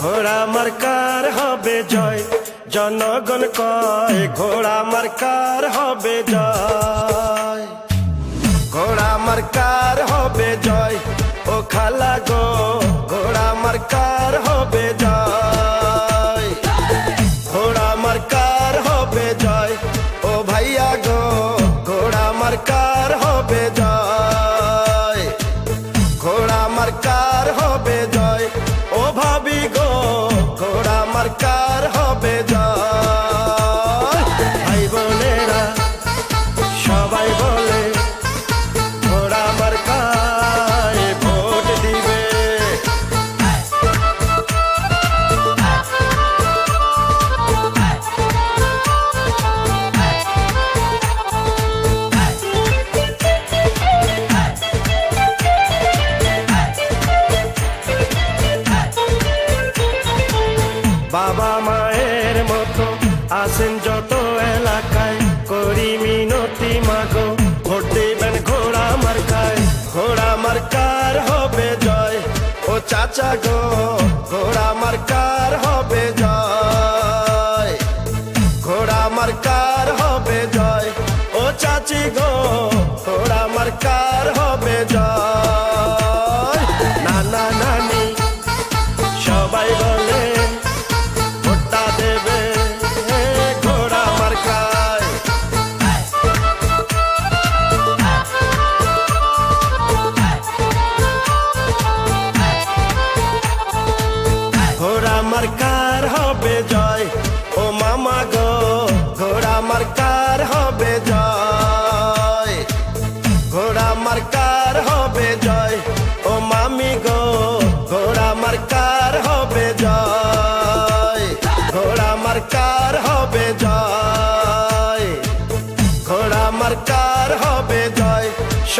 ঘোড়া মার্কার হবে জয়। জনগণ কয়, ঘোড়া মার্কার হবে জয়। ঘোড়া মার্কার হবে জয়। ও খালা গো, ঘোড়া মার্কার হবে ঘোড়া বাবা মায়ের মতো আসেন যত এলাকায়। করি মিনতি মাগো, ভোট দিবেন ঘোড়া মার্কায়। ঘোড়া মার্কার হবে জয়, ও চাচা গো, ঘোড়া মার্কার হবে জয়। ঘোড়া মার্কার হবে জয়, ও চাচি গো, ঘোড়া মার্কার হবে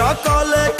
সকলে কয় ঘোড়া মার